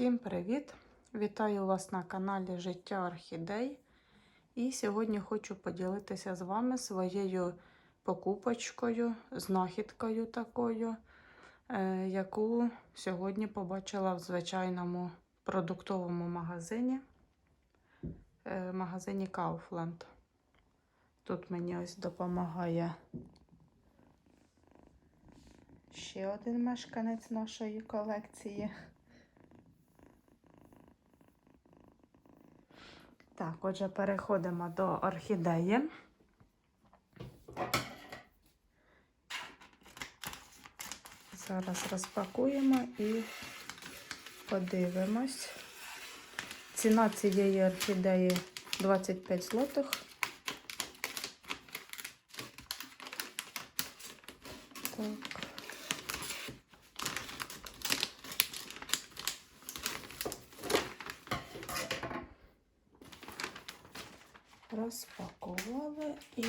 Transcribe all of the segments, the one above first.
Всім привіт! Вітаю вас на каналі Життя Орхідей. І сьогодні хочу поділитися з вами своєю покупочкою, знахідкою такою, е, яку сьогодні побачила в звичайному продуктовому магазині, е, магазині Kaufland. Тут мені ось допомагає ще один мешканець нашої колекції. Так, отже, переходимо до орхідеї. Зараз розпакуємо і подивимось. Ціна цієї орхідеї 25 злотих. Так. Розпакували і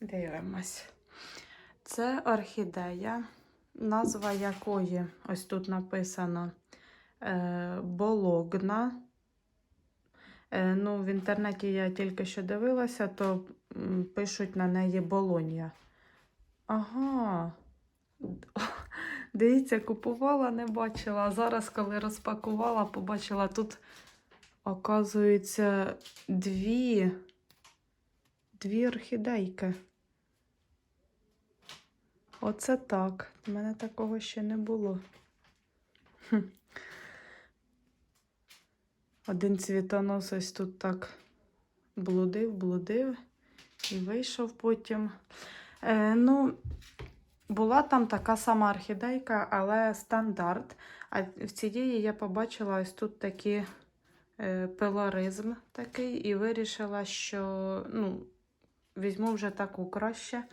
дивимось. Це орхідея, назва якої ось тут написано е, Бологна. Е, ну, В інтернеті я тільки що дивилася, то пишуть на неї Болонія. Ага. Дивіться, купувала, не бачила. А зараз, коли розпакувала, побачила тут Оказується, дві, дві орхідейки. Оце так. У мене такого ще не було. Один цвітонос ось тут так блудив, блудив і вийшов потім. Е, ну, була там така сама орхідейка, але стандарт. А в цієї я побачила ось тут такі пилоризм такий, і вирішила, що ну, візьму вже таку краще.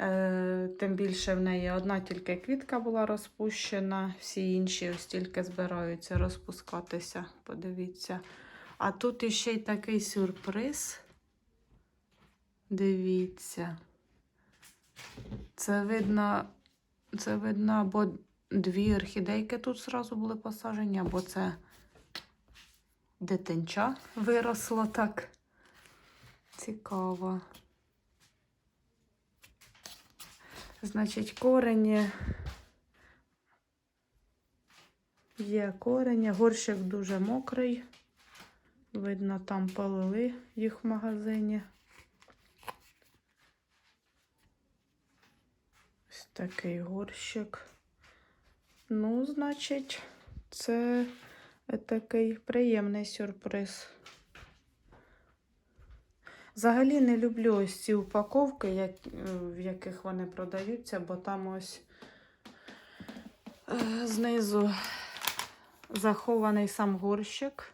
Е, Тим більше в неї одна тільки квітка була розпущена, всі інші ось тільки збираються розпускатися. Подивіться. А тут іще й такий сюрприз. Дивіться. Це видно, це видно, або дві орхідейки тут зразу були посаджені, або це дитинча виросло так. Цікаво. Значить, корені. Є корені, горщик дуже мокрий. Видно, там полили їх в магазині. Ось такий горщик. Ну, значить, це такий приємний сюрприз. Взагалі не люблю ось ці упаковки, як, в яких вони продаються, бо там ось е, знизу захований сам горщик.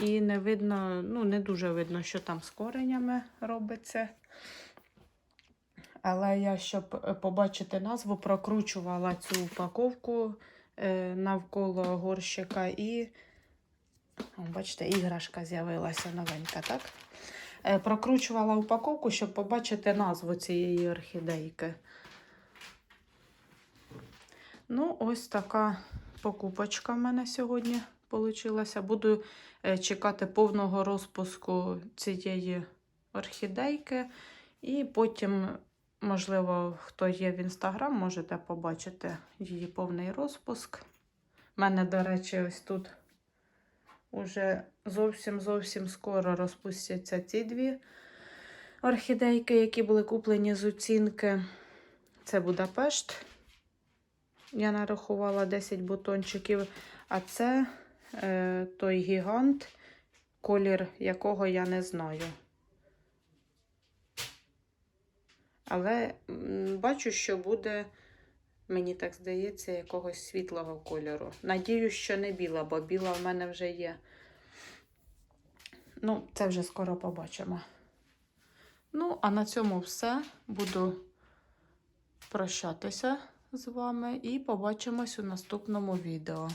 І не видно, ну, не дуже видно, що там з коренями робиться. Але я, щоб побачити назву, прокручувала цю упаковку е, навколо горщика і, бачите, іграшка з'явилася новенька, так? Е, прокручувала упаковку, щоб побачити назву цієї орхідейки. Ну, ось така покупочка в мене сьогодні вийшла. Буду е, чекати повного розпуску цієї орхідейки. І потім, можливо, хто є в інстаграм, можете побачити її повний розпуск. У мене, до речі, ось тут уже зовсім-зовсім скоро розпустяться ці дві орхідейки, які були куплені з оцінки. Це Будапешт. Я нарахувала 10 бутончиків, а це е, той гігант, колір якого я не знаю. Але бачу, що буде, мені так здається, якогось світлого кольору. Надію, що не біла, бо біла в мене вже є. Ну, це вже скоро побачимо. Ну, а на цьому все. Буду прощатися з вами і побачимось у наступному відео.